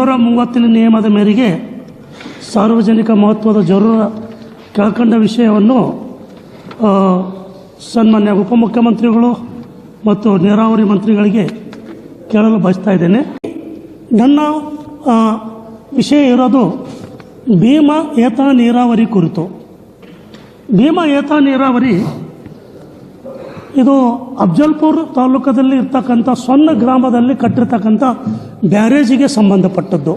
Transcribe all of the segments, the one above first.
ಮುನ್ನೂರ ಮೂವತ್ತನೇ ನಿಯಮದ ಮೇರೆಗೆ ಸಾರ್ವಜನಿಕ ಮಹತ್ವದ ಜರೂರ ಕೆಳಕಂಡ ವಿಷಯವನ್ನು ಸನ್ಮಾನ್ಯ ಉಪಮುಖ್ಯಮಂತ್ರಿಗಳು ಮತ್ತು ನೀರಾವರಿ ಮಂತ್ರಿಗಳಿಗೆ ಕೇಳಲು ಬಯಸ್ತಾ ಇದ್ದೇನೆ. ನನ್ನ ವಿಷಯ ಇರೋದು ಭೀಮಾ ಏತ ನೀರಾವರಿ ಕುರಿತು. ಭೀಮಾ ಏತ ನೀರಾವರಿ ಇದು ಅಫ್ಜಲ್ಪುರ್ ತಾಲೂಕದಲ್ಲಿ ಇರ್ತಕ್ಕಂಥ ಸೊನ್ನ ಗ್ರಾಮದಲ್ಲಿ ಕಟ್ಟಿರ್ತಕ್ಕಂಥ ಬ್ಯಾರೇಜಿಗೆ ಸಂಬಂಧಪಟ್ಟದ್ದು.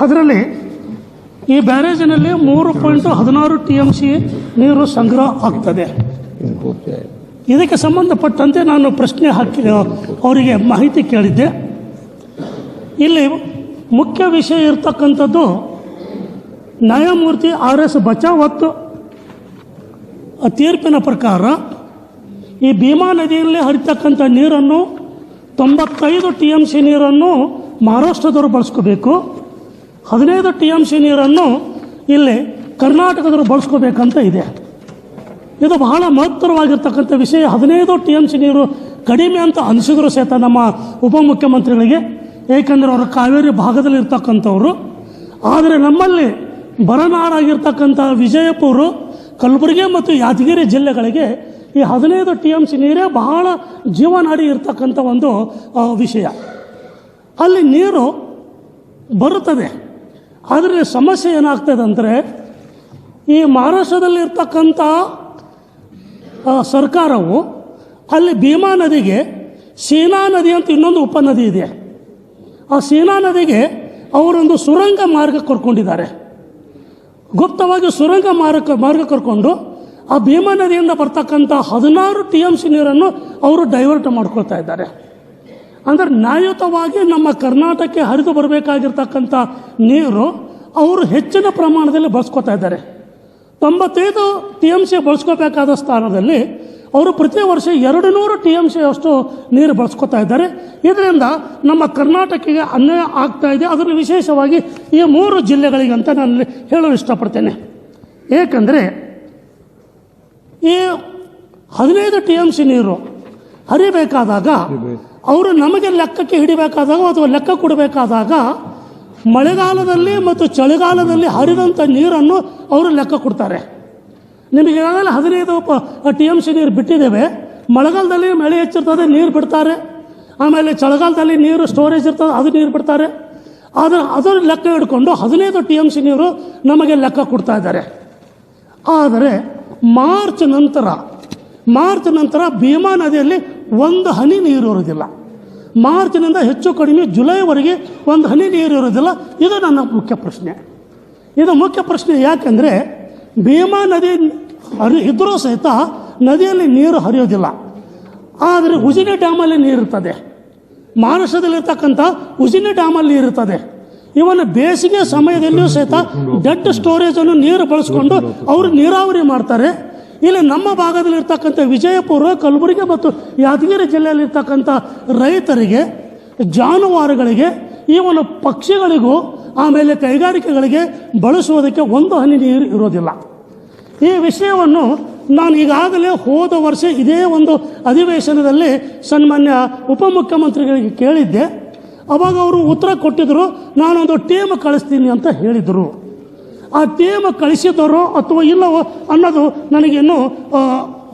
ಅದರಲ್ಲಿ ಈ ಬ್ಯಾರೇಜಿನಲ್ಲಿ ಮೂರು ಪಾಯಿಂಟ್ ಹದಿನಾರು ಟಿ ಎಂ ಸಿ ನೀರು ಸಂಗ್ರಹ ಆಗ್ತದೆ. ಇದಕ್ಕೆ ಸಂಬಂಧಪಟ್ಟಂತೆ ನಾನು ಪ್ರಶ್ನೆ ಹಾಕಿ ಅವರಿಗೆ ಮಾಹಿತಿ ಕೇಳಿದ್ದೆ. ಇಲ್ಲಿ ಮುಖ್ಯ ವಿಷಯ ಇರತಕ್ಕಂಥದ್ದು ನ್ಯಾಯಮೂರ್ತಿ ಆರ್ ಎಸ್ ಬಚಾವತ್ ತೀರ್ಪಿನ ಪ್ರಕಾರ ಈ ಭೀಮಾ ನದಿಯಲ್ಲಿ ಹರಿತಕ್ಕಂಥ ನೀರನ್ನು ತೊಂಬತ್ತೈದು ಟಿ ಎಂ ಸಿ ನೀರನ್ನು ಮಹಾರಾಷ್ಟ್ರದವರು ಬಳಸ್ಕೋಬೇಕು. ಹದಿನೈದು ಟಿ ಎಂ ಸಿ ನೀರನ್ನು ಇಲ್ಲಿ ಕರ್ನಾಟಕದವರು ಬಳಸ್ಕೋಬೇಕಂತ ಇದೆ. ಇದು ಬಹಳ ಮಹತ್ತರವಾಗಿರ್ತಕ್ಕಂಥ ವಿಷಯ. ಹದಿನೈದು ಟಿ ಎಂ ಸಿ ನೀರು ಕಡಿಮೆ ಅಂತ ಅನಿಸಿದ್ರು ಸಹಿತ ನಮ್ಮ ಉಪಮುಖ್ಯಮಂತ್ರಿಗಳಿಗೆ, ಏಕೆಂದರೆ ಅವರು ಕಾವೇರಿ ಭಾಗದಲ್ಲಿ ಇರ್ತಕ್ಕಂಥವ್ರು. ಆದರೆ ನಮ್ಮಲ್ಲಿ ಬರನಾಡಾಗಿರ್ತಕ್ಕಂಥ ವಿಜಯಪುರ, ಕಲಬುರಗಿ ಮತ್ತು ಯಾದಗಿರಿ ಜಿಲ್ಲೆಗಳಿಗೆ ಈ ಹದಿನೈದು ಟಿ ಎಂ ಸಿ ನೀರೇ ಬಹಳ ಜೀವನಾಡಿ ಇರ್ತಕ್ಕಂಥ ಒಂದು ವಿಷಯ. ಅಲ್ಲಿ ನೀರು ಬರುತ್ತದೆ. ಆದರೆ ಸಮಸ್ಯೆ ಏನಾಗ್ತದೆ ಅಂದರೆ ಈ ಮಹಾರಾಷ್ಟ್ರದಲ್ಲಿ ಇರ್ತಕ್ಕಂಥ ಆ, ಸರ್ಕಾರವು ಅಲ್ಲಿ ಭೀಮಾ ನದಿಗೆ ಸೀನಾ ನದಿ ಅಂತ ಇನ್ನೊಂದು ಉಪನದಿ ಇದೆ. ಆ ಸೀನಾ ನದಿಗೆ ಅವರೊಂದು ಸುರಂಗ ಮಾರ್ಗ ಕರ್ಕೊಂಡಿದ್ದಾರೆ. ಗುಪ್ತವಾಗಿ ಸುರಂಗ ಮಾರ್ಗ ಮಾರ್ಗ ಕರ್ಕೊಂಡು ಆ ಭೀಮಾ ನದಿಯಿಂದ ಬರ್ತಕ್ಕಂಥ ಹದಿನಾರು ಟಿ ಎಂ ಸಿ ನೀರನ್ನು ಅವರು ಡೈವರ್ಟ್ ಮಾಡ್ಕೊಳ್ತಾ ಇದ್ದಾರೆ. ಅಂದರೆ ನ್ಯಾಯುತವಾಗಿ ನಮ್ಮ ಕರ್ನಾಟಕಕ್ಕೆ ಹರಿದು ಬರಬೇಕಾಗಿರ್ತಕ್ಕಂಥ ನೀರು ಅವರು ಹೆಚ್ಚಿನ ಪ್ರಮಾಣದಲ್ಲಿ ಬಳಸ್ಕೊತಾ ಇದ್ದಾರೆ. ತೊಂಬತ್ತೈದು ಟಿ ಎಂ ಸಿ ಬಳಸ್ಕೋಬೇಕಾದ ಸ್ಥಾನದಲ್ಲಿ ಅವರು ಪ್ರತಿ ವರ್ಷ ಎರಡು ನೂರು ಟಿ ಎಂ ಸಿ ಅಷ್ಟು ನೀರು ಬಳಸ್ಕೊತಾ ಇದ್ದಾರೆ. ಇದರಿಂದ ನಮ್ಮ ಕರ್ನಾಟಕಕ್ಕೆ ಅನ್ಯಾಯ ಆಗ್ತಾ ಇದೆ. ಅದರ ವಿಶೇಷವಾಗಿ ಈ ಮೂರು ಜಿಲ್ಲೆಗಳಿಗೆ ಅಂತ ನಾನು ಹೇಳಲು ಇಷ್ಟಪಡ್ತೇನೆ. ಏಕೆಂದರೆ ಈ ಹದಿನೈದು ಟಿ ಎಂ ಸಿ ನೀರು ಹರಿಬೇಕಾದಾಗ ಅವರು ನಮಗೆ ಲೆಕ್ಕಕ್ಕೆ ಹಿಡಿಬೇಕಾದಾಗ ಅಥವಾ ಲೆಕ್ಕ ಕೊಡಬೇಕಾದಾಗ ಮಳೆಗಾಲದಲ್ಲಿ ಮತ್ತು ಚಳಿಗಾಲದಲ್ಲಿ ಹರಿದಂಥ ನೀರನ್ನು ಅವರು ಲೆಕ್ಕ ಕೊಡ್ತಾರೆ. ನಿಮಗೆ ಈಗಾಗಲೇ ಹದಿನೈದು ಟಿ ಎಂ ಸಿ ನೀರು ಬಿಟ್ಟಿದ್ದೇವೆ. ಮಳೆಗಾಲದಲ್ಲಿ ಮಳೆ ಹೆಚ್ಚಿರ್ತದೆ, ನೀರು ಬಿಡ್ತಾರೆ. ಆಮೇಲೆ ಚಳಿಗಾಲದಲ್ಲಿ ನೀರು ಸ್ಟೋರೇಜ್ ಇರ್ತದೆ, ಅದು ನೀರು ಬಿಡ್ತಾರೆ. ಆದರೆ ಅದರ ಲೆಕ್ಕ ಹಿಡ್ಕೊಂಡು ಹದಿನೈದು ಟಿ ಎಂ ಸಿ ನೀರು ನಮಗೆ ಲೆಕ್ಕ ಕೊಡ್ತಾ ಇದ್ದಾರೆ. ಆದರೆ ಮಾರ್ಚ್ ನಂತರ ಮಾರ್ಚ್ ನಂತರ ಭೀಮಾ ನದಿಯಲ್ಲಿ ಒಂದು ಹನಿ ನೀರು ಇರೋದಿಲ್ಲ ಮಾರ್ಚ್ನಿಂದ ಹೆಚ್ಚು ಕಡಿಮೆ ಜುಲೈವರೆಗೆ ಒಂದು ಹನಿ ನೀರು ಇರೋದಿಲ್ಲ ಇದು ನನ್ನ ಮುಖ್ಯ ಪ್ರಶ್ನೆ. ಇದು ಮುಖ್ಯ ಪ್ರಶ್ನೆ ಯಾಕೆಂದರೆ, ಭೀಮಾ ನದಿ ಹರಿ ಇದ್ದರೂ ಸಹಿತ ನದಿಯಲ್ಲಿ ನೀರು ಹರಿಯೋದಿಲ್ಲ ಆದರೆ ಉಜಿನಿ ಡ್ಯಾಮಲ್ಲಿ ನೀರಿರ್ತದೆ. ಮಹಾರಾಷ್ಟ್ರದಲ್ಲಿರ್ತಕ್ಕಂಥ ಉಜಿನಿ ಡ್ಯಾಮಲ್ಲಿ ನೀರಿರ್ತದೆ. ಇವನ ಬೇಸಿಗೆ ಸಮಯದಲ್ಲಿಯೂ ಸಹಿತ ಡೆಡ್ ಸ್ಟೋರೇಜನ್ನು ನೀರು ಬಳಸಿಕೊಂಡು ಅವರು ನೀರಾವರಿ ಮಾಡ್ತಾರೆ. ಇಲ್ಲಿ ನಮ್ಮ ಭಾಗದಲ್ಲಿರ್ತಕ್ಕಂಥ ವಿಜಯಪುರ, ಕಲಬುರಗಿ ಮತ್ತು ಯಾದಗಿರಿ ಜಿಲ್ಲೆಯಲ್ಲಿರ್ತಕ್ಕಂಥ ರೈತರಿಗೆ, ಜಾನುವಾರುಗಳಿಗೆ ಇವನ ಪಕ್ಷಿಗಳಿಗೂ, ಆಮೇಲೆ ಕೈಗಾರಿಕೆಗಳಿಗೆ ಬಳಸುವುದಕ್ಕೆ ಒಂದು ಹನಿ ನೀರು ಇರೋದಿಲ್ಲ. ಈ ವಿಷಯವನ್ನು ನಾನು ಈಗಾಗಲೇ ಹೋದ ವರ್ಷ ಇದೇ ಒಂದು ಅಧಿವೇಶನದಲ್ಲಿ ಸನ್ಮಾನ್ಯ ಉಪಮುಖ್ಯಮಂತ್ರಿಗಳಿಗೆ ಕೇಳಿದ್ದೆ. ಅವಾಗ ಅವರು ಉತ್ತರ ಕೊಟ್ಟಿದ್ದರು ನಾನೊಂದು ಟೀಮ್ ಕಳಿಸ್ತೀನಿ ಅಂತ ಹೇಳಿದರು. ಆ ಟೀಮ್ ಕಳಿಸಿದರೋ ಅಥವಾ ಇಲ್ಲವೋ ಅನ್ನೋದು ನನಗಿನ್ನೂ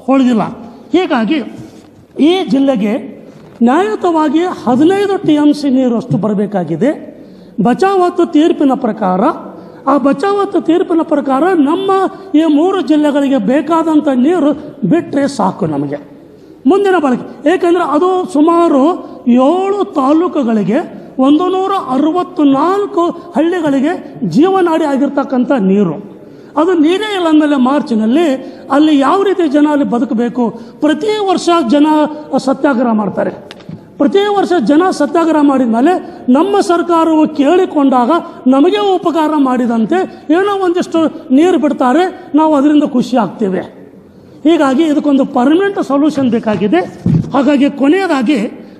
ಹೊಳೆದಿಲ್ಲ. ಹೀಗಾಗಿ ಈ ಜಿಲ್ಲೆಗೆ ನ್ಯಾಯಯುತವಾಗಿ ಹದಿನೈದು ಟಿ ಎಂ ಸಿ ನೀರು ಅಷ್ಟು ಬರಬೇಕಾಗಿದೆ. ಬಚಾವತ್ತು ತೀರ್ಪಿನ ಪ್ರಕಾರ, ಆ ಬಚಾವತ್ತು ತೀರ್ಪಿನ ಪ್ರಕಾರ ನಮ್ಮ ಈ ಮೂರು ಜಿಲ್ಲೆಗಳಿಗೆ ಬೇಕಾದಂಥ ನೀರು ಬಿಟ್ಟರೆ ಸಾಕು ನಮಗೆ. ಮುಂದಿನ ಬಳಕೆ ಏಕೆಂದರೆ ಅದು ಸುಮಾರು ಏಳು ತಾಲೂಕುಗಳಿಗೆ ಒಂದು ನೂರ ಅರವತ್ತು ನಾಲ್ಕು ಹಳ್ಳಿಗಳಿಗೆ ಜೀವನಾಡಿ ಆಗಿರ್ತಕ್ಕಂಥ ನೀರು. ಅದು ನೀರೇ ಇಲ್ಲ ಅಂದಮೇಲೆ ಮಾರ್ಚ್ನಲ್ಲಿ ಅಲ್ಲಿ ಯಾವ ರೀತಿ ಜನ ಅಲ್ಲಿ ಬದುಕಬೇಕು? ಪ್ರತಿ ವರ್ಷ ಜನ ಸತ್ಯಾಗ್ರಹ ಮಾಡ್ತಾರೆ. ಪ್ರತಿ ವರ್ಷ ಜನ ಸತ್ಯಾಗ್ರಹ ಮಾಡಿದ ಮೇಲೆ ನಮ್ಮ ಸರ್ಕಾರವು ಕೇಳಿಕೊಂಡಾಗ ನಮಗೆ ಉಪಕಾರ ಮಾಡಿದಂತೆ ಏನೋ ಒಂದಿಷ್ಟು ನೀರು ಬಿಡ್ತಾರೆ. ನಾವು ಅದರಿಂದ ಖುಷಿ ಆಗ್ತೇವೆ. ಹೀಗಾಗಿ ಇದಕ್ಕೊಂದು ಪರ್ಮನೆಂಟ್ ಸೊಲ್ಯೂಷನ್ ಬೇಕಾಗಿದೆ. ಹಾಗಾಗಿ ಕೊನೆಯದಾಗಿ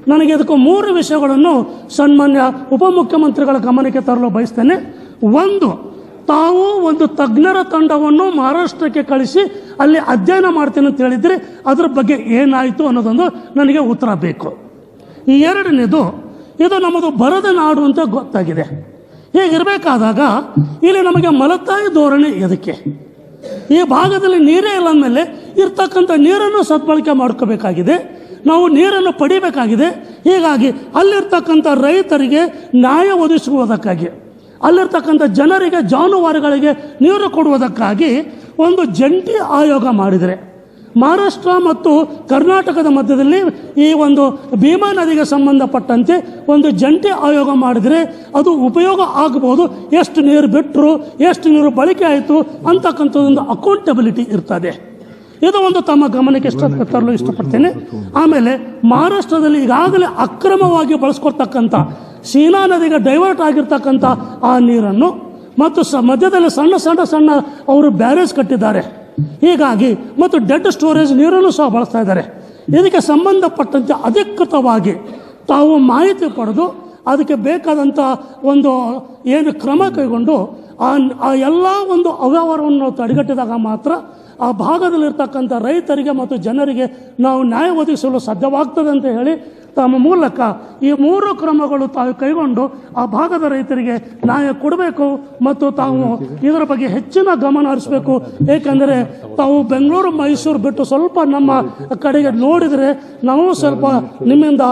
ನನಗೆ ಇದಕ್ಕೆ ಮೂರು ವಿಷಯಗಳನ್ನು ಸನ್ಮಾನ್ಯ ಉಪಮುಖ್ಯಮಂತ್ರಿಗಳ ಗಮನಕ್ಕೆ ತರಲು ಬಯಸ್ತೇನೆ. ಒಂದು, ತಾವು ಒಂದು ತಜ್ಞರ ತಂಡವನ್ನು ಮಹಾರಾಷ್ಟ್ರಕ್ಕೆ ಕಳಿಸಿ ಅಲ್ಲಿ ಅಧ್ಯಯನ ಮಾಡ್ತೇನೆ ಅಂತ ಹೇಳಿದರೆ ಅದರ ಬಗ್ಗೆ ಏನಾಯಿತು ಅನ್ನೋದೊಂದು ನನಗೆ ಉತ್ತರ ಬೇಕು. ಈ ಎರಡನೇದು, ಇದು ನಮ್ಮದು ಬರದ ನಾಡು ಅಂತ ಗೊತ್ತಾಗಿದೆ. ಹೀಗಿರಬೇಕಾದಾಗ ಇಲ್ಲಿ ನಮಗೆ ಮಲತಾಯಿ ಧೋರಣೆ ಎದಕ್ಕೆ? ಈ ಭಾಗದಲ್ಲಿ ನೀರೇ ಇಲ್ಲ ಅಂದಮೇಲೆ ಇರ್ತಕ್ಕಂಥ ನೀರನ್ನು ಸದ್ಬಳಕೆ ಮಾಡ್ಕೋಬೇಕಾಗಿದೆ. ನಾವು ನೀರನ್ನು ಪಡಿಬೇಕಾಗಿದೆ. ಹೀಗಾಗಿ ಅಲ್ಲಿರ್ತಕ್ಕಂಥ ರೈತರಿಗೆ ನ್ಯಾಯ ಒದಗಿಸುವುದಕ್ಕಾಗಿ, ಅಲ್ಲಿರ್ತಕ್ಕಂಥ ಜನರಿಗೆ, ಜಾನುವಾರುಗಳಿಗೆ ನೀರು ಕೊಡುವುದಕ್ಕಾಗಿ ಒಂದು ಜಂಟಿ ಆಯೋಗ ಮಾಡಿದರೆ, ಮಹಾರಾಷ್ಟ್ರ ಮತ್ತು ಕರ್ನಾಟಕದ ಮಧ್ಯದಲ್ಲಿ ಈ ಒಂದು ಭೀಮಾ ನದಿಗೆ ಸಂಬಂಧಪಟ್ಟಂತೆ ಒಂದು ಜಂಟಿ ಆಯೋಗ ಮಾಡಿದರೆ ಅದು ಉಪಯೋಗ ಆಗಬಹುದು. ಎಷ್ಟು ನೀರು ಬಿಟ್ಟರು ಎಷ್ಟು ನೀರು ಬಳಕೆ ಆಯಿತು ಅಂತಕ್ಕಂಥದ್ದೊಂದು ಅಕೌಂಟಬಿಲಿಟಿ ಇರ್ತದೆ. ಇದು ಒಂದು ತಮ್ಮ ಗಮನಕ್ಕೆ ಇಷ್ಟ ತರಲು ಇಷ್ಟಪಡ್ತೇನೆ. ಆಮೇಲೆ ಮಹಾರಾಷ್ಟ್ರದಲ್ಲಿ ಈಗಾಗಲೇ ಅಕ್ರಮವಾಗಿ ಬಳಸ್ಕೊಡ್ತಕ್ಕಂಥ ಸೀನಾ ನದಿಗೆ ಡೈವರ್ಟ್ ಆಗಿರ್ತಕ್ಕಂಥ ಆ ನೀರನ್ನು ಮತ್ತು ಸ ಮಧ್ಯದಲ್ಲಿ ಸಣ್ಣ ಸಣ್ಣ ಸಣ್ಣ ಅವರು ಬ್ಯಾರೇಜ್ ಕಟ್ಟಿದ್ದಾರೆ. ಹೀಗಾಗಿ ಮತ್ತು ಡೆಡ್ ಸ್ಟೋರೇಜ್ ನೀರನ್ನು ಸಹ ಬಳಸ್ತಾ ಇದ್ದಾರೆ. ಇದಕ್ಕೆ ಸಂಬಂಧಪಟ್ಟಂತೆ ಅಧಿಕೃತವಾಗಿ ತಾವು ಮಾಹಿತಿ ಪಡೆದು ಅದಕ್ಕೆ ಬೇಕಾದಂಥ ಒಂದು ಏನು ಕ್ರಮ ಕೈಗೊಂಡು ಆ ಆ ಎಲ್ಲ ಒಂದು ಅವ್ಯವಹಾರವನ್ನು ತಡೆಗಟ್ಟಿದಾಗ ಮಾತ್ರ ಆ ಭಾಗದಲ್ಲಿರ್ತಕ್ಕಂಥ ರೈತರಿಗೆ ಮತ್ತು ಜನರಿಗೆ ನಾವು ನ್ಯಾಯ ಒದಗಿಸಲು ಸಾಧ್ಯವಾಗ್ತದೆ ಅಂತ ಹೇಳಿ ತಮ್ಮ ಮೂಲಕ ಈ ಮೂರು ಕ್ರಮಗಳು ತಾವು ಕೈಗೊಂಡು ಆ ಭಾಗದ ರೈತರಿಗೆ ನ್ಯಾಯ ಕೊಡಬೇಕು ಮತ್ತು ತಾವು ಇದರ ಬಗ್ಗೆ ಹೆಚ್ಚಿನ ಗಮನ ಹರಿಸಬೇಕು. ಏಕೆಂದರೆ ತಾವು ಬೆಂಗಳೂರು, ಮೈಸೂರು ಬಿಟ್ಟು ಸ್ವಲ್ಪ ನಮ್ಮ ಕಡೆಗೆ ನೋಡಿದರೆ ನಾವು ಸ್ವಲ್ಪ ನಿಮ್ಮಿಂದ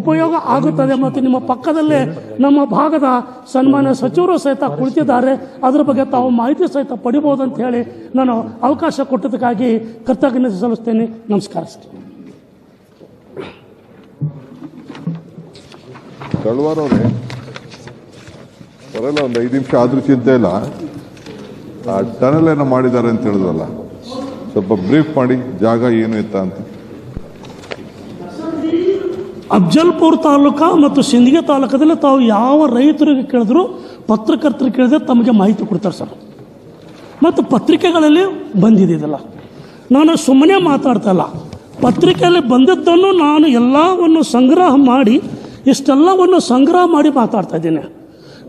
ಉಪಯೋಗ ಆಗುತ್ತದೆ ಮತ್ತು ನಿಮ್ಮ ಪಕ್ಕದಲ್ಲೇ ನಮ್ಮ ಭಾಗದ ಸನ್ಮಾನ್ಯ ಸಚಿವರು ಸಹಿತ ಕುಳಿತಿದ್ದಾರೆ. ಅದರ ಬಗ್ಗೆ ತಾವು ಮಾಹಿತಿ ಸಹಿತ ಪಡಿಬೋದು ಅಂತ ಹೇಳಿ ನಾನು ಅವಕಾಶ ಕೊಟ್ಟದಕ್ಕಾಗಿ ಕೃತಜ್ಞತೆ ಸಲ್ಲಿಸ್ತೇನೆ. ನಮಸ್ಕಾರ ಅವರೇ ಬರಲ್ಲ, ಒಂದು ಐದು ನಿಮಿಷ ಆದ್ರೂ ಚಿಂತೆ ಇಲ್ಲ ಆ ಟನಲ್ ಏನೋ ಮಾಡಿದ್ದಾರೆ ಅಂತ ಹೇಳಿದ್ರಲ್ಲ ಸ್ವಲ್ಪ ಬ್ರೀಫ್ ಮಾಡಿ, ಜಾಗ ಏನು ಇತ್ತ ಅಂತ. ಅಫ್ಜಲ್ಪುರ್ ತಾಲೂಕ ಮತ್ತು ಸಿಂದಗಿ ತಾಲೂಕದಲ್ಲಿ ತಾವು ಯಾವ ರೈತರಿಗೆ ಕೇಳಿದ್ರು ಪತ್ರಕರ್ತರು ಕೇಳಿದ್ರೆ ತಮಗೆ ಮಾಹಿತಿ ಕೊಡ್ತಾರೆ ಸರ್. ಮತ್ತು ಪತ್ರಿಕೆಗಳಲ್ಲಿ ಬಂದಿದೆ ಇದೆಲ್ಲ. ನಾನು ಸುಮ್ಮನೆ ಮಾತಾಡ್ತಾ ಇಲ್ಲ. ಪತ್ರಿಕೆಯಲ್ಲಿ ಬಂದದ್ದನ್ನು ನಾನು ಎಲ್ಲವನ್ನು ಸಂಗ್ರಹ ಮಾಡಿ ಇಷ್ಟೆಲ್ಲವನ್ನು ಸಂಗ್ರಹ ಮಾಡಿ ಮಾತಾಡ್ತಾ ಇದ್ದೀನಿ.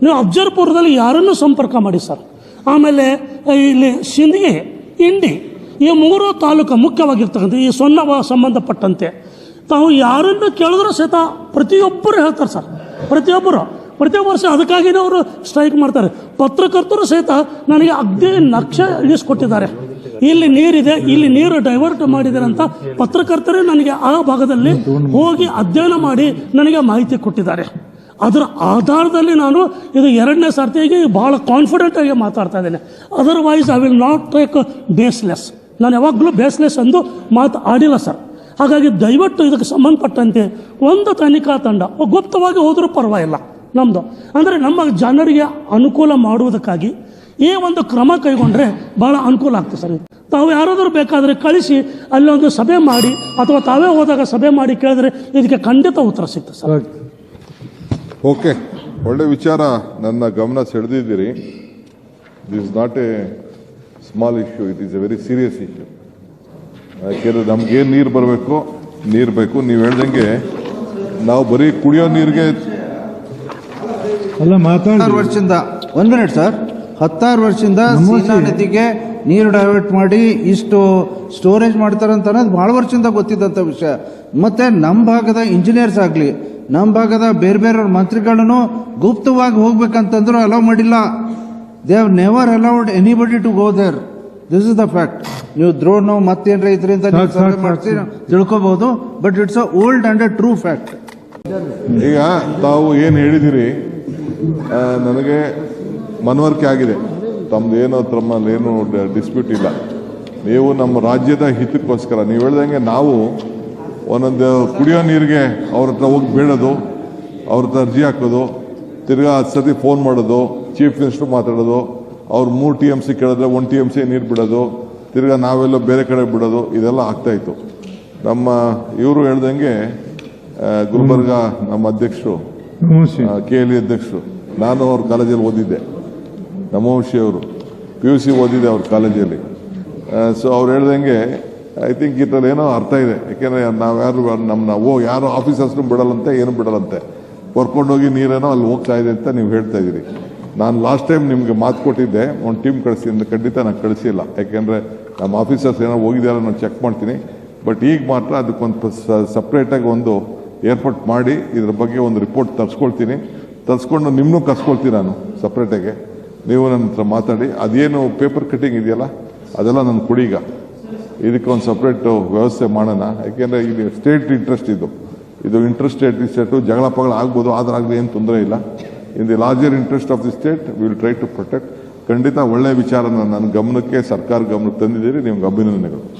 ನೀವು ಅಬ್ಜರ್ಪುರದಲ್ಲಿ ಯಾರನ್ನು ಸಂಪರ್ಕ ಮಾಡಿ ಸರ್? ಆಮೇಲೆ ಇಲ್ಲಿ ಸಿಂಧಿಗೆ ಇಂಡಿ, ಈ ಮೂರು ತಾಲೂಕು ಮುಖ್ಯವಾಗಿರ್ತಕ್ಕಂಥ, ಈ ಸೊನ್ನ ಸಂಬಂಧಪಟ್ಟಂತೆ. ತಾವು ಯಾರನ್ನು ಕೇಳಿದ್ರೂ ಸಹಿತ ಪ್ರತಿಯೊಬ್ಬರು ಹೇಳ್ತಾರೆ ಸರ್. ಪ್ರತಿಯೊಬ್ಬರು. ಪ್ರತಿ ವರ್ಷ ಅದಕ್ಕಾಗಿಯೇ ಅವರು ಸ್ಟ್ರೈಕ್ ಮಾಡ್ತಾರೆ. ಪತ್ರಕರ್ತರು ಸಹಿತ ನನಗೆ ಅಗ್ದಿ ನಕ್ಷೆ ಇಳಿಸ್ಕೊಟ್ಟಿದ್ದಾರೆ. ಇಲ್ಲಿ ನೀರಿದೆ, ಇಲ್ಲಿ ನೀರು ಡೈವರ್ಟ್ ಮಾಡಿದ್ದಾರೆ ಅಂತ ಪತ್ರಕರ್ತರೇ ನನಗೆ ಆ ಭಾಗದಲ್ಲಿ ಹೋಗಿ ಅಧ್ಯಯನ ಮಾಡಿ ನನಗೆ ಮಾಹಿತಿ ಕೊಟ್ಟಿದ್ದಾರೆ. ಅದರ ಆಧಾರದಲ್ಲಿ ನಾನು ಇದು ಎರಡನೇ ಸರ್ತಿಗೆ ಭಾಳ ಕಾನ್ಫಿಡೆಂಟ್ ಆಗಿ ಮಾತಾಡ್ತಾ ಇದ್ದೇನೆ. Otherwise I will not take baseless ನಾನು ಯಾವಾಗಲೂ ಬೇಸ್ಲೆಸ್ ಎಂದು ಮಾತು ಆಡಿಲ್ಲ ಸರ್ ಹಾಗಾಗಿ ದಯವಿಟ್ಟು ಇದಕ್ಕೆ ಸಂಬಂಧಪಟ್ಟಂತೆ ಒಂದು ತನಿಖಾ ತಂಡ ಗುಪ್ತವಾಗಿ ಹೋದರೂ ಪರವಾಗಿಲ್ಲ ನಮ್ಮದು ಅಂದರೆ ನಮ್ಮ ಜನರಿಗೆ ಅನುಕೂಲ ಮಾಡುವುದಕ್ಕಾಗಿ ಈ ಒಂದು ಕ್ರಮ ಕೈಗೊಂಡ್ರೆ ಭಾಳ ಅನುಕೂಲ ಆಗ್ತದೆ ಸರ್. ತಾವು ಯಾರಾದರೂ ಬೇಕಾದರೆ ಕಳಿಸಿ ಅಲ್ಲೊಂದು ಸಭೆ ಮಾಡಿ ಅಥವಾ ತಾವೇ ಹೋದಾಗ ಸಭೆ ಮಾಡಿ ಕೇಳಿದ್ರೆ ಇದಕ್ಕೆ ಖಂಡಿತ ಉತ್ತರ ಸಿಗ್ತದೆ ಸರ್. ಓಕೆ. ಒಳ್ಳೆ ವಿಚಾರ. ನನ್ನ ಗಮನ ಸೆಳೆದಿದ್ದೀರಿ. This is not a small issue it is a very serious issue ಯಾಕೆಂದರೆ ನಮ್ಗೇನು ನೀರು ಬರಬೇಕು? ನೀರು ಬೇಕು. ನೀವು ಹೇಳ್ದಂಗೆ ನಾವು ಬರೀ ಕುಡಿಯೋ ನೀರಿಗೆ ಅಲ್ಲ ಮಾತಾಡ ವರ್ಷದಿಂದ. ಒಂದು ಮಿನಿಟ್ ಸರ್. ಹತ್ತಾರು ವರ್ಷದಿಂದ ಸೀನಾ ನದಿಗೆ ನೀರು ಡೈವರ್ಟ್ ಮಾಡಿ ಇಷ್ಟು ಸ್ಟೋರೇಜ್ ಮಾಡ್ತಾರೆ ಅಂತ ಅನ್ನೋದು ಭಾಳ ವರ್ಷದಿಂದ ಗೊತ್ತಿದ್ದಂಥ ವಿಷಯ. ಮತ್ತೆ ನಮ್ಮ ಭಾಗದ ಇಂಜಿನಿಯರ್ಸ್ ಆಗಲಿ ನಮ್ಮ ಭಾಗದ ಬೇರೆ ಬೇರೆ ಮಂತ್ರಿಗಳನ್ನು ಗುಪ್ತವಾಗಿ ಹೋಗ್ಬೇಕಂತಂದ್ರು ಅಲೌ ಮಾಡಿಲ್ಲ. They have never allowed anybody to go there this is the fact ನೀವು ದ್ರೋಣು ಮತ್ತೇನ್ರ ಇದರಿಂದ ಮಾಡಿಸಿ ತಿಳ್ಕೊಬಹುದು but it's a old and a true fact ಈಗ ತಾವು ಏನು ಹೇಳಿದಿರಿ ನನಗೆ ಮನವರಿಕೆ ಆಗಿದೆ. ತಮ್ದು ಏನೋ ತಮ್ಮಲ್ಲಿ ಏನು ಡಿಸ್ಪ್ಯೂಟ್ ಇಲ್ಲ. ನೀವು ನಮ್ಮ ರಾಜ್ಯದ ಹಿತಕ್ಕೋಸ್ಕರ ನೀವು ಹೇಳ್ದಂಗೆ ನಾವು ಒಂದೊಂದು ಕುಡಿಯೋ ನೀರಿಗೆ ಅವ್ರ ಹತ್ರ ಹೋಗಿ ಬೀಳೋದು ಅವ್ರ ಹತ್ರ ಅರ್ಜಿ ಹಾಕೋದು ತಿರ್ಗಾ ಹತ್ತು ಸತಿ ಫೋನ್ ಮಾಡೋದು ಚೀಫ್ ಮಿನಿಸ್ಟರ್ ಮಾತಾಡೋದು ಅವ್ರು ಮೂರು ಟಿ ಎಂ ಸಿ ಕೇಳಿದ್ರೆ ಒನ್ ಟಿ ಎಂ ಸಿ ನೀರು ಬಿಡೋದು ತಿರ್ಗಾ ನಾವೆಲ್ಲ ಬೇರೆ ಕಡೆ ಬಿಡೋದು ಇದೆಲ್ಲ ಆಗ್ತಾ ಇತ್ತು. ನಮ್ಮ ಇವರು ಹೇಳ್ದಂಗೆ ಗುಲ್ಬರ್ಗ ನಮ್ಮ ಅಧ್ಯಕ್ಷರು ಕೆ ಎಲ್ ಇ ಅಧ್ಯಕ್ಷರು ನಾನು ಅವ್ರ ಕಾಲೇಜಲ್ಲಿ ಓದಿದ್ದೆ. ನಮೋಶಿ ಅವರು ಪಿ ಯು ಸಿ ಓದಿದೆ ಅವ್ರ ಕಾಲೇಜಲ್ಲಿ. ಸೊ ಅವ್ರು ಹೇಳ್ದಂಗೆ, ಐ ಥಿಂಕ್ ಇದರಲ್ಲಿ ಏನೋ ಅರ್ಥ ಇದೆ. ಯಾಕೆಂದರೆ ನಾವು ಯಾರು ನಮ್ಮ ಓ ಯಾರು ಆಫೀಸರ್ಸ್ನು ಬಿಡಲ್ಲಂತೆ, ಏನು ಬಿಡಲ್ಲಂತೆ. ಕರ್ಕೊಂಡೋಗಿ ನೀರೇನೋ ಅಲ್ಲಿ ಹೋಗ್ತಾ ಇದೆ ಅಂತ ನೀವು ಹೇಳ್ತಾ ಇದ್ದೀರಿ. ನಾನು ಲಾಸ್ಟ್ ಟೈಮ್ ನಿಮಗೆ ಮಾತು ಕೊಟ್ಟಿದ್ದೆ, ಒಂದು ಟೀಮ್ ಕಳಿಸಿ, ಅಂದರೆ ಖಂಡಿತ ನಾನು ಕಳಿಸಿಲ್ಲ. ಯಾಕೆಂದರೆ ನಮ್ಮ ಆಫೀಸರ್ಸ್ ಏನೋ ಹೋಗಿದ್ದಾರೆ ನಾನು ಚೆಕ್ ಮಾಡ್ತೀನಿ. ಬಟ್ ಈಗ ಮಾತ್ರ ಅದಕ್ಕೊಂದು ಸಪ್ರೇಟಾಗಿ ಒಂದು ಏರ್ಪೋರ್ಟ್ ಮಾಡಿ, ಇದ್ರ ಬಗ್ಗೆ ಒಂದು ರಿಪೋರ್ಟ್ ತರಿಸ್ಕೊಳ್ತೀನಿ. ತರಿಸ್ಕೊಂಡು ನಿಮ್ಮನ್ನೂ ಕರ್ಸ್ಕೊಳ್ತೀನಿ ನಾನು ಸಪ್ರೇಟಾಗಿ ನೀವು ನನ್ನ ಹತ್ರ ಮಾತಾಡಿ. ಅದೇನು ಪೇಪರ್ ಕಟ್ಟಿಂಗ್ ಇದೆಯಲ್ಲ? ಅದೆಲ್ಲ ನನ್ನ ಕೊಡೀಗ. ಇದಕ್ಕೆ ಒಂದು ಸಪ್ರೇಟ್ ವ್ಯವಸ್ಥೆ ಮಾಡೋಣ. ಯಾಕೆಂದರೆ ಇದು ಸ್ಟೇಟ್ ಇಂಟ್ರೆಸ್ಟ್ ಇದು. ಇದು ಇಂಟ್ರೆಸ್ಟ್ ಸ್ಟೇಟ್ ಸ್ಟೇಟು ಜಗಳ ಪಗಳ ಆಗ್ಬೋದು, ಆದ್ರೆ ಆಗಲಿ ಏನು ತೊಂದರೆ ಇಲ್ಲ. In the larger interest of the state will try to protect ಖಂಡಿತ ಒಳ್ಳೆ ವಿಚಾರನ ನನ್ನ ಗಮನಕ್ಕೆ ಸರ್ಕಾರ ಗಮನಕ್ಕೆ ತಂದಿದ್ದೀರಿ. ನಿಮ್ಗೆ ಅಭಿನಂದನೆಗಳು.